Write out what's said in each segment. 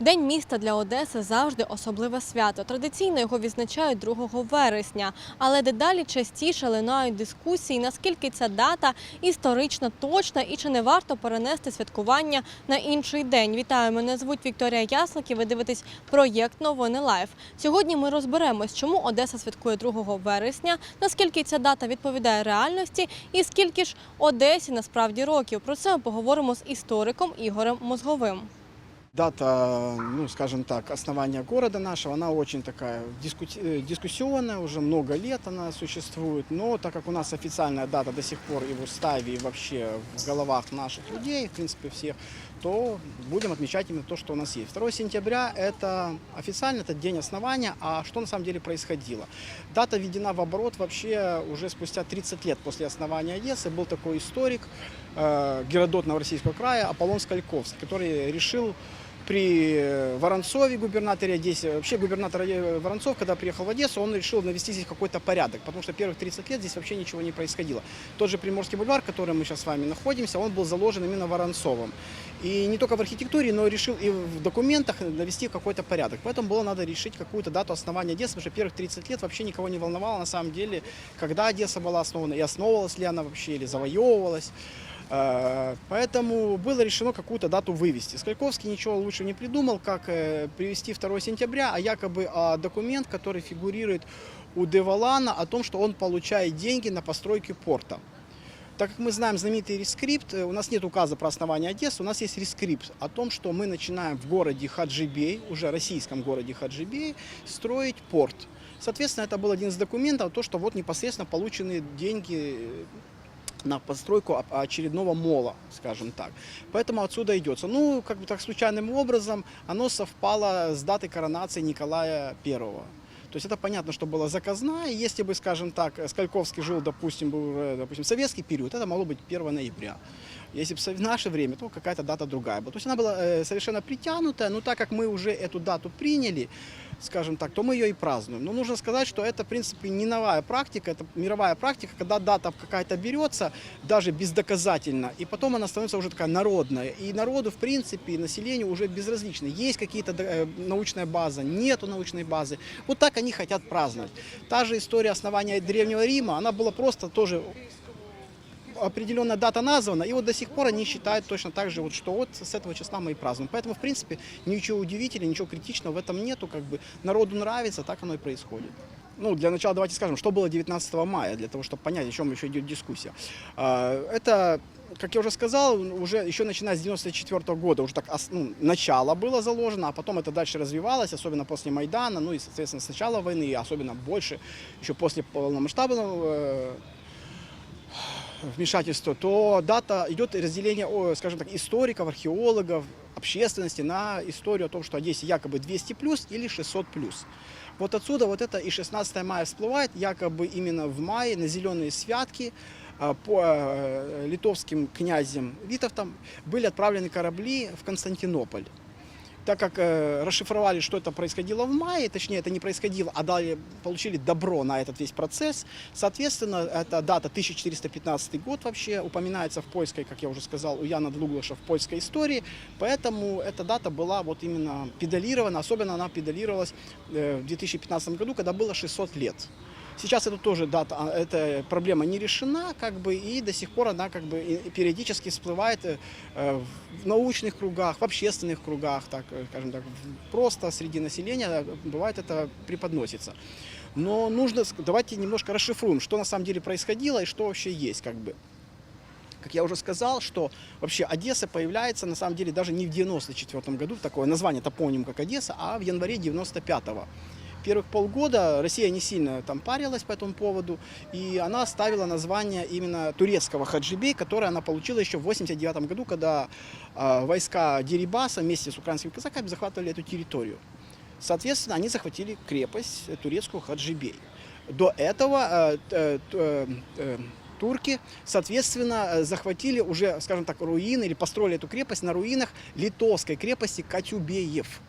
День міста для Одеси завжди особливе свято. Традиційно його відзначають 2 вересня. Але дедалі частіше лунають дискусії, наскільки ця дата історично точна і чи не варто перенести святкування на інший день. Вітаю, мене звуть Вікторія Яслик і ви дивитесь проєкт Новини Лайф. Сьогодні ми розберемось, чому Одеса святкує 2 вересня, наскільки ця дата відповідає реальності, і скільки ж Одесі насправді років. Про це ми поговоримо з істориком Ігорем Мозговим. Дата, ну, скажем так, основания города нашего, она очень такая э, дискуссионная, уже много лет она существует, но так как у нас официальная дата до сих пор и в уставе, и вообще в головах наших людей, в принципе, всех, то будем отмечать именно то, что у нас есть. 2 сентября – это официально, это день основания, а что на самом деле происходило? Дата введена в оборот вообще уже спустя 30 лет после основания Одессы. Был такой историк, Геродот Новороссийского края Аполлон Скальковский, который решил при Воронцове, губернаторе Одессы, вообще губернатор э, Воронцов, когда приехал в Одессу, он решил навести здесь какой-то порядок, потому что первых 30 лет здесь вообще ничего не происходило. Тот же Приморский бульвар, в котором мы сейчас с вами находимся, он был заложен именно Воронцовым. И не только в архитектуре, но решил и в документах навести какой-то порядок. Поэтому было надо решить какую-то дату основания Одессы, потому что первых 30 лет вообще никого не волновало на самом деле, когда Одесса была основана, и основывалась ли она вообще, или завоевывалась. Э, Поэтому было решено какую-то дату вывести. Скальковский ничего лучше не придумал, как э, привести 2 сентября, а якобы а, документ, который фигурирует у Девалана о том, что он получает деньги на постройки порта. Так как мы знаем знаменитый рескрипт, э, у нас нет указа про основание Одессы, у нас есть рескрипт о том, что мы начинаем в городе Хаджибей, уже российском городе Хаджибей, строить порт. Соответственно, это был один из документов, то, что вот непосредственно полученные деньги на постройку очередного мола, скажем так. Поэтому отсюда идется. Ну, как бы так случайным образом оно совпало с датой коронации Николая Первого. То есть это понятно, что было заказная. Если бы, скажем так, Скальковский жил, допустим, был, уже, допустим, советский период, это могло быть 1 ноября. Если бы в наше время, то какая-то дата другая была. То есть она была э, совершенно притянутая, но так как мы уже эту дату приняли, скажем так, то мы ее и празднуем. Но нужно сказать, что это, в принципе, не новая практика, это мировая практика, когда дата какая-то берется, даже бездоказательно, и потом она становится уже такая народная. И народу, в принципе, и населению уже безразлично. Есть какие-то э, научная база, нету научной базы. Вот так они хотят праздновать. Та же история основания Древнего Рима, она была просто тоже определенная дата названа, и вот до сих пор они считают точно так же, вот, что вот с этого числа мы и празднуем. Поэтому, в принципе, ничего удивительного, ничего критичного в этом нету, как бы народу нравится, так оно и происходит. Ну, для начала давайте скажем, что было 19 мая, для того, чтобы понять, о чем еще идет дискуссия. А, Это, как я уже сказал, уже еще начиная с 94 года, уже так ну, начало было заложено, а потом это дальше развивалось, особенно после Майдана, ну и, соответственно, с начала войны, и особенно больше, еще после полномасштабного вмешательство, то дата идет разделение, скажем так, историков, археологов, общественности на историю о том, что Одессе якобы 200 плюс или 600 плюс. Вот отсюда вот это и 16 мая всплывает, якобы именно в мае на зеленые святки а, по э, литовским князем Витовтам были отправлены корабли в Константинополь. Так как э, расшифровали, что это происходило в мае, точнее, это не происходило, а дали, получили добро на этот весь процесс, соответственно, эта дата 1415 год вообще упоминается в польской, как я уже сказал, у Яна Длуглаша в польской истории, поэтому эта дата была вот именно педалирована, особенно она педалировалась э, в 2015 году, когда было 600 лет. Сейчас это тоже дата, эта проблема не решена, как бы, и до сих пор она как бы периодически всплывает э, в научных кругах, в общественных кругах, так, э, скажем так, просто среди населения бывает это преподносится. Но нужно, давайте немножко расшифруем, что на самом деле происходило и что вообще есть, как бы. Как я уже сказал, что вообще Одесса появляется на самом деле даже не в 94 году, такое название топоним как Одесса, а в январе 95-го. Первых полгода Россия не сильно там парилась по этому поводу, и она оставила название именно турецкого Хаджибей, которое она получила еще в 89 году, когда э, войска Дерибаса вместе с украинскими казаками захватывали эту территорию. Соответственно, они захватили крепость турецкую Хаджибей. До этого э, э, э, турки, соответственно, захватили уже, скажем так, руины или построили эту крепость на руинах литовской крепости Катюбеев.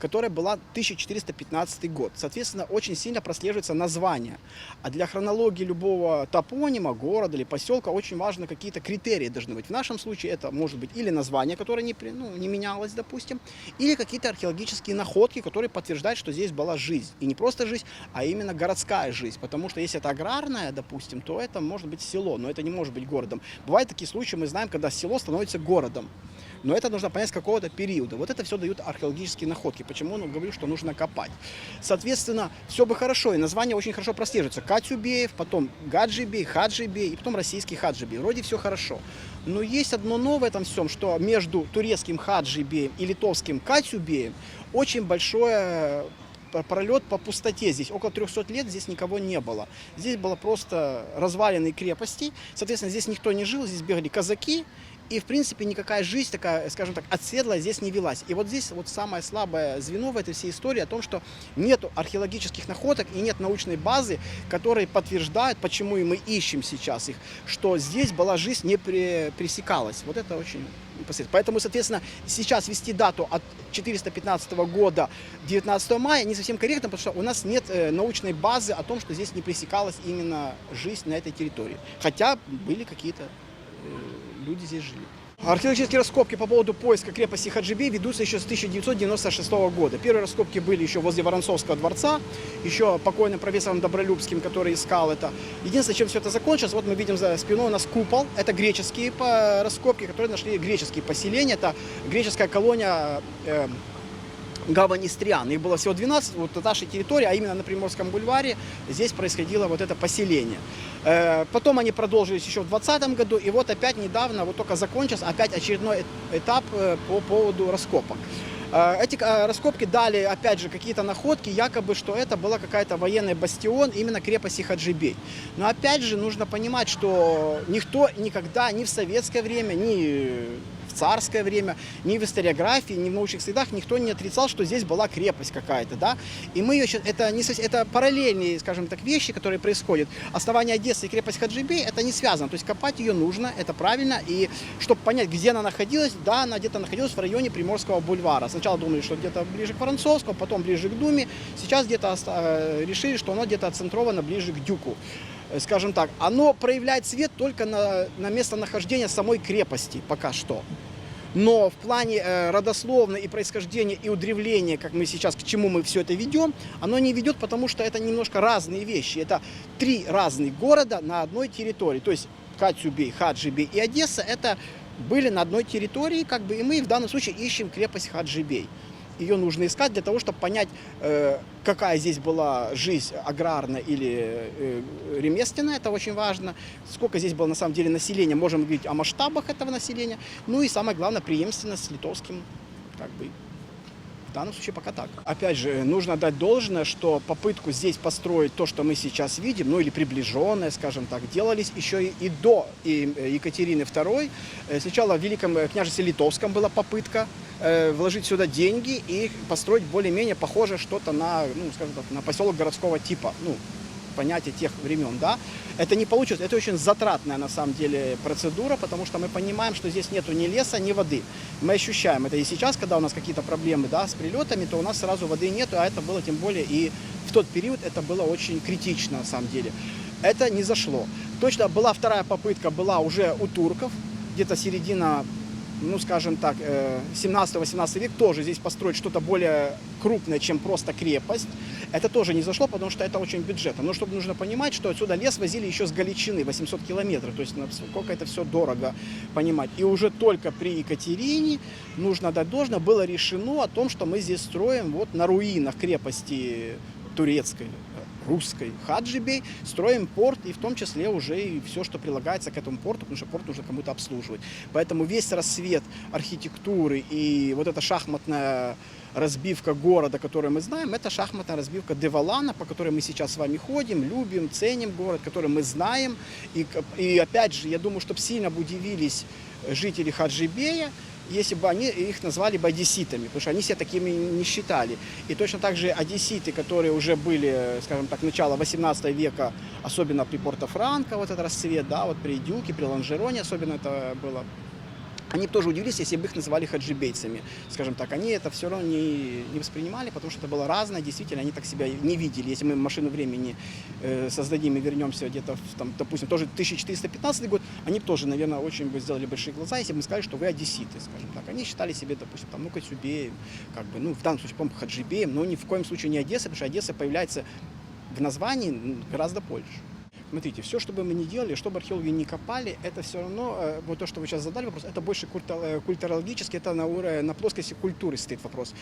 Которая была 1415 год. Соответственно, очень сильно прослеживается название. А для хронологии любого топонима, города или поселка очень важно какие-то критерии должны быть. В нашем случае это может быть или название, которое не, ну, не менялось, допустим, или какие-то археологические находки, которые подтверждают, что здесь была жизнь. И не просто жизнь, а именно городская жизнь. Потому что если это аграрная, допустим, то это может быть село, но это не может быть городом. Бывают такие случаи, мы знаем, когда село становится городом. Но это нужно понять с какого-то периода. Вот это все дают археологические находки. Почему ну, говорю, что нужно копать. Соответственно, все бы хорошо, и название очень хорошо прослеживается. Катюбеев, потом Гаджибей, Хаджибей, и потом российский Хаджибей. Вроде все хорошо. Но есть одно новое в этом всем, что между турецким Хаджибеем и литовским Катюбеем очень большое пролет по пустоте здесь. Около 300 лет здесь никого не было. Здесь было просто развалины крепости. Соответственно, здесь никто не жил, здесь бегали казаки. И, в принципе, никакая жизнь такая, скажем так, отседлая здесь не велась. И вот здесь вот самое слабое звено в этой всей истории о том, что нет археологических находок и нет научной базы, которые подтверждают, почему и мы ищем сейчас их, что здесь была жизнь не пре- пресекалась. Вот это очень непосредственно. Поэтому, соответственно, сейчас вести дату от 415 года 19 мая не совсем корректно, потому что у нас нет э, научной базы о том, что здесь не пресекалась именно жизнь на этой территории. Хотя были какие-то э, люди здесь жили. Археологические раскопки по поводу поиска крепости Хаджибей ведутся еще с 1996 года. Первые раскопки были еще возле Воронцовского дворца, еще покойным профессором Добролюбским, который искал это. Единственное, чем все это закончилось, вот мы видим за спиной у нас купол. Это греческие раскопки, которые нашли греческие поселения. Это греческая колония э, гавань Истриан. Их было всего 12 вот на нашей территории, а именно на Приморском бульваре здесь происходило вот это поселение. Э, Потом они продолжились еще в 2020 году, и вот опять недавно, вот только закончился, опять очередной этап э, по поводу раскопок. Э, Эти раскопки дали, опять же, какие-то находки, якобы, что это была какая-то военный бастион именно крепости Хаджибей. Но опять же, нужно понимать, что никто никогда ни в советское время, ни в царское время, ни в историографии, ни в научных следах никто не отрицал, что здесь была крепость какая-то, да. И мы ее это не это параллельные, скажем так, вещи, которые происходят. Основание Одессы и крепость Хаджибей это не связано, то есть копать ее нужно, это правильно. И чтобы понять, где она находилась, да, она где-то находилась в районе Приморского бульвара. Сначала думали, что где-то ближе к Воронцовскому, потом ближе к Думе. Сейчас где-то э, решили, что оно где-то отцентровано ближе к Дюку скажем так, оно проявляет свет только на, на местонахождение самой крепости пока что. Но в плане э, родословной и происхождения и удревления, как мы сейчас, к чему мы все это ведем, оно не ведет, потому что это немножко разные вещи. Это три разных города на одной территории. То есть Катюбей, Хаджибей и Одесса это были на одной территории, как бы, и мы в данном случае ищем крепость Хаджибей. Ее нужно искать для того, чтобы понять, э, какая здесь была жизнь аграрная или э, ремесленная, это очень важно. Сколько здесь было на самом деле населения, можем говорить о масштабах этого населения. Ну и самое главное, преемственность с литовским, как бы, в данном случае пока так. Опять же, нужно дать должное, что попытку здесь построить то, что мы сейчас видим, ну или приближенное, скажем так, делались еще и, и до и, э, Екатерины II. Сначала в Великом княжестве Литовском была попытка вложить сюда деньги и построить более-менее похоже что-то на, ну, скажем так, на поселок городского типа. Ну, понятие тех времен, да, это не получилось. Это очень затратная на самом деле процедура, потому что мы понимаем, что здесь нету ни леса, ни воды. Мы ощущаем это и сейчас, когда у нас какие-то проблемы, да, с прилетами, то у нас сразу воды нету, а это было тем более и в тот период это было очень критично на самом деле. Это не зашло. Точно была вторая попытка, была уже у турков, где-то середина ну, скажем так, э, 17-18 век тоже здесь построить что-то более крупное, чем просто крепость. Это тоже не зашло, потому что это очень бюджетно. Но чтобы нужно понимать, что отсюда лес возили еще с Галичины, 800 километров. То есть насколько это все дорого понимать. И уже только при Екатерине, нужно дать должное, было решено о том, что мы здесь строим вот на руинах крепости турецкой, русской Хаджибей, строим порт и в том числе уже и все, что прилагается к этому порту, потому что порт нужно кому-то обслуживать. Поэтому весь рассвет архитектуры и вот эта шахматная разбивка города, которую мы знаем, это шахматная разбивка Девалана, по которой мы сейчас с вами ходим, любим, ценим город, который мы знаем. И, и опять же, я думаю, чтобы сильно удивились жители Хаджибея, если бы они их назвали бы одесситами, потому что они себя такими не считали. И точно так же одесситы, которые уже были, скажем так, начала 18 века, особенно при Порто-Франко, вот этот расцвет, да, вот при Дюке, при Ланжероне особенно это было они бы тоже удивились, если бы их называли хаджибейцами. Скажем так, они это все равно не, не воспринимали, потому что это было разное, действительно, они так себя не видели. Если мы машину времени э, создадим и вернемся где-то, в, там, допустим, тоже 1415 год, они тоже, наверное, очень бы сделали большие глаза, если бы мы сказали, что вы одесситы, скажем так. Они считали себе, допустим, там, ну, Катюбеем, как бы, ну, в данном случае, по-моему, хаджибеем, но ни в коем случае не Одесса, потому что Одесса появляется в названии гораздо позже. Смотрите, все, что бы мы ни делали, что бы археологи не копали, это все равно, э, вот то, что вы сейчас задали вопрос, это больше э, культурологически, это на, уровне, на плоскости культуры стоит вопрос.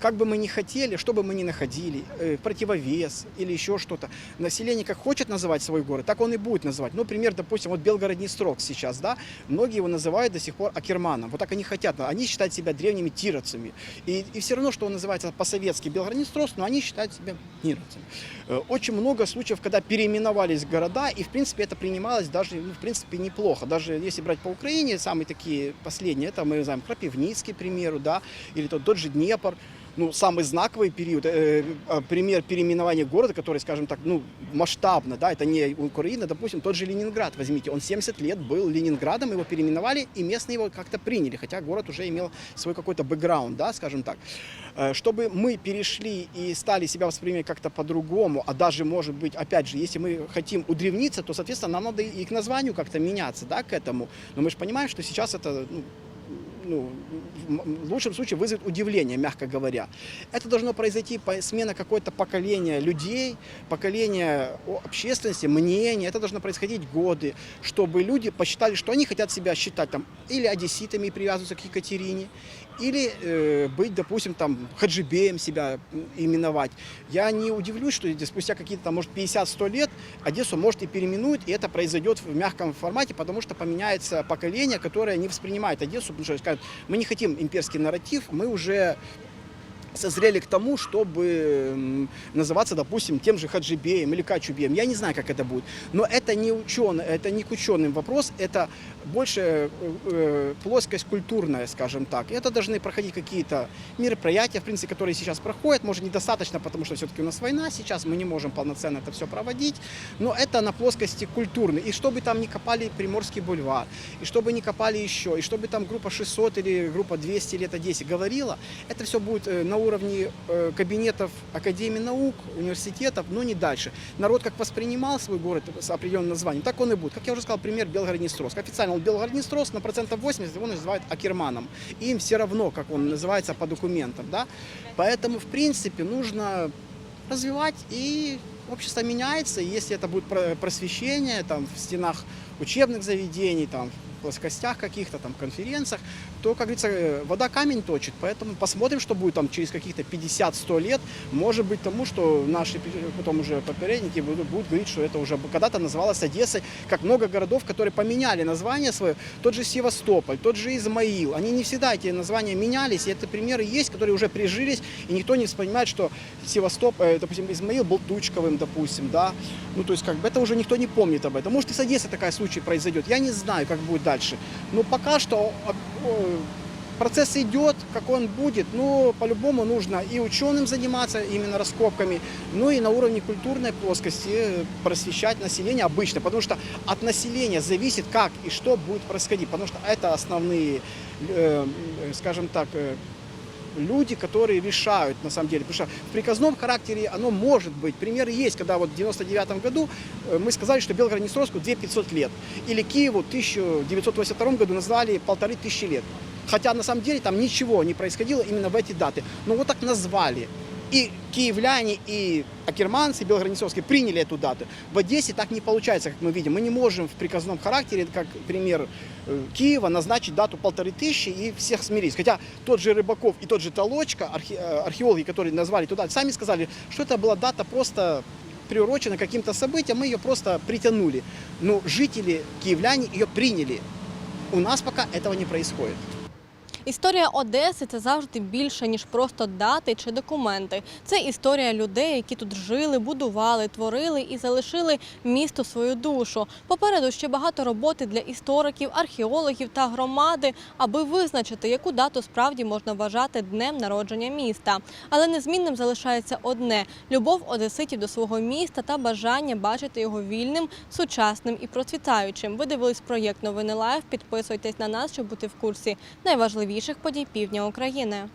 Как бы мы ни хотели, что бы мы ни находили, э, противовес или еще что-то, население как хочет называть свой город, так он и будет называть. Ну, например, допустим, вот Белгород-Днестрог сейчас, да, многие его называют до сих пор Акерманом. Вот так они хотят, они считают себя древними тировцами. И, и все равно, что он называется по-советски Белгород-Днестровск, но они считают себя тировцами. Э, Очень много случаев, когда переименовались города, и, в принципе, это принималось даже, ну, в принципе, неплохо. Даже если брать по Украине, самые такие последние, это мы знаем Крапивницкий, к примеру, да, или тот, тот же Днепр, ну, самый знаковый период, э, э, пример переименования города, который, скажем так, ну, масштабно, да, это не Украина, допустим, тот же Ленинград, возьмите, он 70 лет был Ленинградом, его переименовали, и местные его как-то приняли, хотя город уже имел свой какой-то бэкграунд, да, скажем так. Э, Чтобы мы перешли и стали себя воспринимать как-то по-другому, а даже, может быть, опять же, если мы хотим удревниться, то, соответственно, нам надо и к названию как-то меняться, да, к этому. Но мы же понимаем, что сейчас это, ну, ну, в лучшем случае вызовет удивление, мягко говоря. Это должно произойти смена какое-то поколения людей, поколения общественности, мнения. Это должно происходить годы, чтобы люди посчитали, что они хотят себя считать там или одесситами и привязываться к Екатерине, или э, быть, допустим, там хаджибеем себя именовать. Я не удивлюсь, что спустя какие-то, там, может, 50-100 лет Одессу, может, и переименуют, и это произойдет в мягком формате, потому что поменяется поколение, которое не воспринимает Одессу, потому что скажут, мы не хотим имперский нарратив, мы уже созрели к тому, чтобы называться, допустим, тем же Хаджибеем или Качубеем. Я не знаю, как это будет. Но это не ученый, это не к ученым вопрос, это больше э, э, плоскость культурная, скажем так. Это должны проходить какие-то мероприятия, в принципе, которые сейчас проходят. Может, недостаточно, потому что все-таки у нас война сейчас, мы не можем полноценно это все проводить. Но это на плоскости культурной. И чтобы там не копали Приморский бульвар, и чтобы не копали еще, и чтобы там группа 600 или группа 200 лет Одессе говорила, это все будет э, на уровне э, кабинетов Академии наук, университетов, но не дальше. Народ как воспринимал свой город с определенным названием, так он и будет. Как я уже сказал, пример Белгород-Днестровск. Официально он Белгород-Днестровск, на процентов 80 его называют Акерманом. Им все равно, как он называется по документам. Да? Поэтому, в принципе, нужно развивать и общество меняется, и если это будет про- просвещение там, в стенах учебных заведений, там, плоскостях каких-то, там, конференциях, то, как говорится, э, вода камень точит. Поэтому посмотрим, что будет там через каких-то 50-100 лет. Может быть тому, что наши пе- потом уже попередники будут, будут говорить, что это уже когда-то называлось Одессой, как много городов, которые поменяли название свое. Тот же Севастополь, тот же Измаил. Они не всегда эти названия менялись, и это примеры есть, которые уже прижились, и никто не вспоминает, что Севастополь, э, допустим, Измаил был Тучковым, допустим, да. Ну, то есть, как бы это уже никто не помнит об этом. Может, и с Одессой такая случай произойдет. Я не знаю, как будет дальше. Но пока что процесс идет, как он будет, но по-любому нужно и ученым заниматься именно раскопками, ну и на уровне культурной плоскости э, просвещать население обычно, потому что от населения зависит, как и что будет происходить, потому что это основные, э, э, скажем так, люди, которые решают на самом деле. Потому что в приказном характере оно может быть. Примеры есть, когда вот в 99 году э, мы сказали, что Белгород-Днестровску 2500 лет. Или Киеву в 1982 году назвали полторы тысячи лет. Хотя на самом деле там ничего не происходило именно в эти даты. Но вот так назвали. И киевляне, и акерманцы, белгороднецовские приняли эту дату. В Одессе так не получается, как мы видим. Мы не можем в приказном характере, как пример э, Киева, назначить дату полторы тысячи и всех смирить. Хотя тот же Рыбаков и тот же Толочка, архе- э, археологи, которые назвали туда, сами сказали, что это была дата просто приурочена к каким-то событиям, мы ее просто притянули. Но жители, киевляне ее приняли. У нас пока этого не происходит. Історія Одеси це завжди більше ніж просто дати чи документи. Це історія людей, які тут жили, будували, творили і залишили місту свою душу. Попереду ще багато роботи для істориків, археологів та громади, аби визначити, яку дату справді можна вважати днем народження міста. Але незмінним залишається одне любов одеситів до свого міста та бажання бачити його вільним, сучасним і процвітаючим. Ви дивились проєкт Новини Лайв. Підписуйтесь на нас, щоб бути в курсі найважливіших подій півдня України.